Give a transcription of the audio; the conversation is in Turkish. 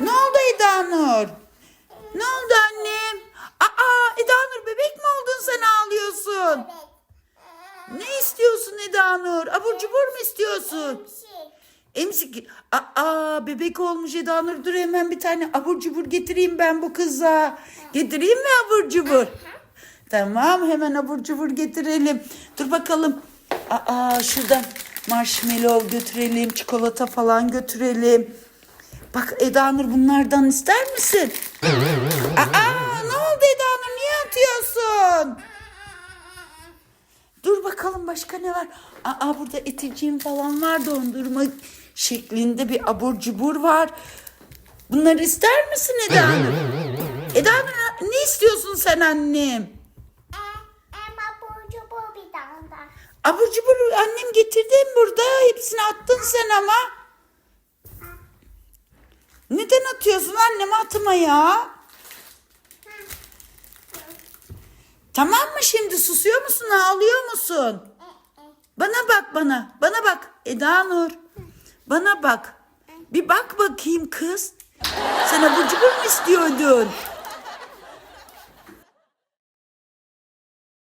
Ne oldu Eda Nur? Ne oldu annem? Aa Eda Nur bebek mi oldun sen ağlıyorsun? Ne istiyorsun Eda Nur? Abur cubur mu istiyorsun? Emzik. Aa bebek olmuş Eda Nur. Dur hemen bir tane abur cubur getireyim ben bu kıza. Getireyim mi abur cubur? Tamam hemen abur cubur getirelim. Dur bakalım. Aa şuradan marshmallow götürelim. Çikolata falan götürelim. Bak Eda Nur bunlardan ister misin? Aa ne oldu Eda Nur? Niye atıyorsun? Dur bakalım başka ne var? Aa burada eticiğim falan var dondurma şeklinde bir abur cubur var. Bunları ister misin Eda Nur? Eda Nur ne istiyorsun sen annem? Abur cubur annem getirdim burada. Hepsini attın sen ama. Neden atıyorsun annem atma ya? Tamam mı şimdi susuyor musun ağlıyor musun? Bana bak bana. Bana bak Eda Nur. Bana bak. Bir bak bakayım kız. Sen abur cubur mu istiyordun?